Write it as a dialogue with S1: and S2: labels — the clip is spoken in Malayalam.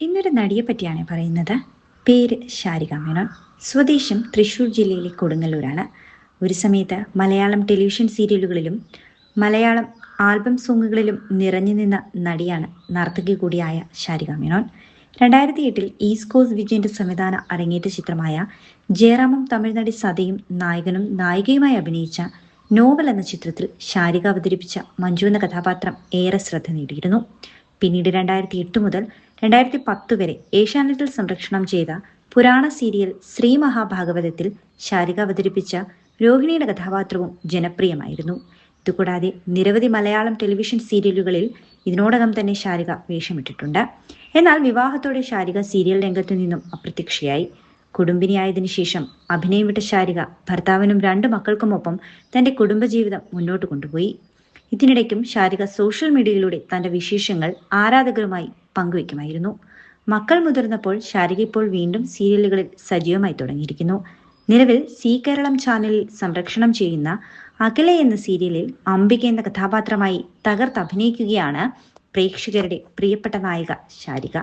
S1: ഇന്നൊരു നടിയെ പറ്റിയാണ് പറയുന്നത്. പേര് ശാരിക മേനോൻ. സ്വദേശം തൃശൂർ ജില്ലയിലെ കൊടുങ്ങല്ലൂരാണ്. ഒരു സമയത്ത് മലയാളം ടെലിവിഷൻ സീരിയലുകളിലും മലയാളം ആൽബം സോങ്ങുകളിലും നിറഞ്ഞു നിന്ന നടിയാണ് നർത്തകി കൂടിയായ ശാരിക മേനോൻ. രണ്ടായിരത്തി എട്ടിൽ ഈസ്റ്റ് വിജയന്റെ സംവിധാന അരങ്ങേറ്റ ചിത്രമായ ജയറാമും തമിഴ് നടി സതയും നായകനും നായികയുമായി അഭിനയിച്ച നോവൽ എന്ന ചിത്രത്തിൽ ശാരിക അവതരിപ്പിച്ച മഞ്ജു എന്ന കഥാപാത്രം ഏറെ ശ്രദ്ധ നേടിയിരുന്നു. പിന്നീട് രണ്ടായിരത്തി എട്ട് മുതൽ രണ്ടായിരത്തി പത്ത് വരെ ഏഷ്യാനെറ്റിൽ സംരക്ഷണം ചെയ്ത പുരാണ സീരിയൽ ശ്രീ മഹാഭാഗവതത്തിൽ ശാരിക അവതരിപ്പിച്ച രോഹിണിയുടെ കഥാപാത്രവും ജനപ്രിയമായിരുന്നു. ഇതുകൂടാതെ നിരവധി മലയാളം ടെലിവിഷൻ സീരിയലുകളിൽ ഇതിനോടകം തന്നെ ശാരിക വേഷമിട്ടിട്ടുണ്ട്. എന്നാൽ വിവാഹത്തോടെ ശാരിക സീരിയൽ രംഗത്തു നിന്നും അപ്രത്യക്ഷയായി. കുടുംബിനിയായതിനു ശേഷം അഭിനയം വിട്ട ശാരിക ഭർത്താവിനും രണ്ട് മക്കൾക്കുമൊപ്പം തന്റെ കുടുംബജീവിതം മുന്നോട്ട് കൊണ്ടുപോയി. ഇതിനിടയ്ക്കും ശാരിക സോഷ്യൽ മീഡിയയിലൂടെ തന്റെ വിശേഷങ്ങൾ ആരാധകരുമായി പങ്കുവെക്കുമായിരുന്നു മക്കൾ മുതിർന്നപ്പോൾ ശാരിക ഇപ്പോൾ വീണ്ടും സീരിയലുകളിൽ സജീവമായി തുടങ്ങിയിരിക്കുന്നു. നിലവിൽ സി കേരളം ചാനലിൽ സംരക്ഷണം ചെയ്യുന്ന അഖില എന്ന സീരിയലിൽ അംബിക എന്ന കഥാപാത്രമായി തകർത്ത് അഭിനയിക്കുകയാണ് പ്രേക്ഷകരുടെ പ്രിയപ്പെട്ട നായിക ശാരിക.